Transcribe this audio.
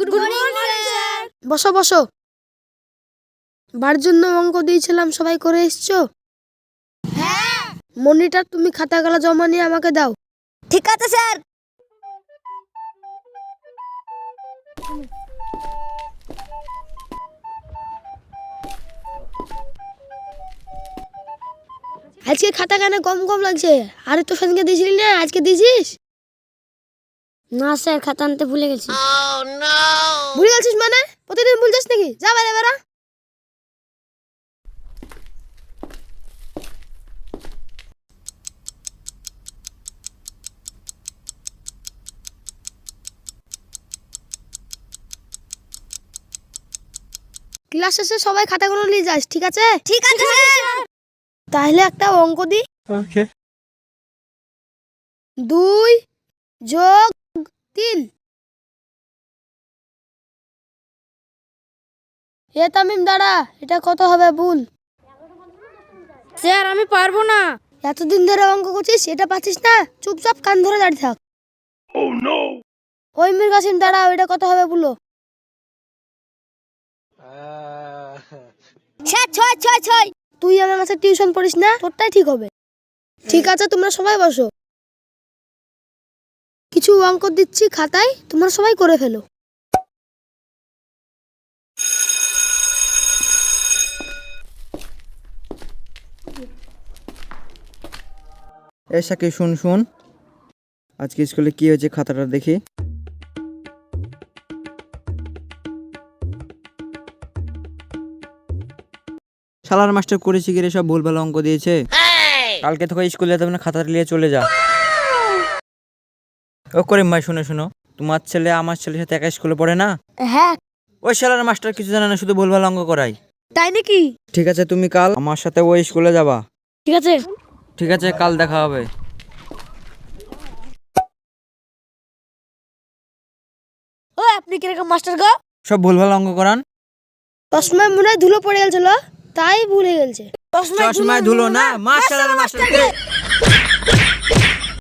Good morning sir বসো বসো। বাড়ির জন্য অঙ্ক দিয়েছিলাম সবাই করে এসছো? হ্যাঁ। মনিটর তুমি খাতাগুলো জমা নিয়ে আমাকে দাও। ঠিক আছে স্যার। আজকে খাতা কেন কম কম লাগছে। আরে তো সেদিনকে দিয়েছিলি না? আজকে দিয়েছিস? না স্যার খাতা আনতে ভুলে গেছি। ভুলে গেছিস মানে? প্রতিদিন ভুলছিস নাকি? যা বেড়ে বেড়া। ক্লাস শেষে সবাই খাতাগুলো নিয়ে যাস ঠিক আছে? ঠিক আছে তাহলে একটা অঙ্ক দি। ওকে দুই যোগ তিন এ তামিম দাঁড়া এটা কত হবে ভুল স্যার আমি পারব না। এতদিন ধরে অঙ্ক করছিস এটা পাচ্ছিস না? চুপচাপ কান ধরে দাঁড়িয়ে থাক। ওই মির কাসিম দাঁড়াও এটা কত হবে বলো। স্যার ছয় ছয় ছয়। তুই আমার কাছে টিউশন পড়িস না তোরটাই ঠিক হবে। ঠিক আছে তোমরা সবাই বসো। কিছু অঙ্ক দিচ্ছি খাতায় তোমরা সবাই করে ফেলো। এ সাকি শুন শুন। আজকে স্কুলে কি হয়েছে খাতাটা দেখি। শালার মাস্টার করেছি কি রে সব ভুলভাল অঙ্ক দিয়েছে? কালকে তোকে স্কুলে যেতে হবে না খাতাটা নিয়ে চলে যা। ও করিম ভাই শুনে শুনো। তোমার ছেলে আমার ছেলের সাথে একা স্কুলে পড়ে না? হ্যাঁ। ওই শালার মাস্টার কিছু জানে না শুধু ভুলভাল অঙ্ক করাই তাই নাকি? ঠিক আছে তুমি কাল আমার সাথে ওই স্কুলে যাবা। ঠিক আছে। ঠিক আছে কাল দেখা হবে। ও আপনি কীরকম মাস্টার গো? সব ভুলভাল অঙ্ক করান। চশমায় মনে হয় ধুলো পড়ে গেছিল তাই ভুলে গেছে চশমায় ধুলো না মাস্টার মাস্টার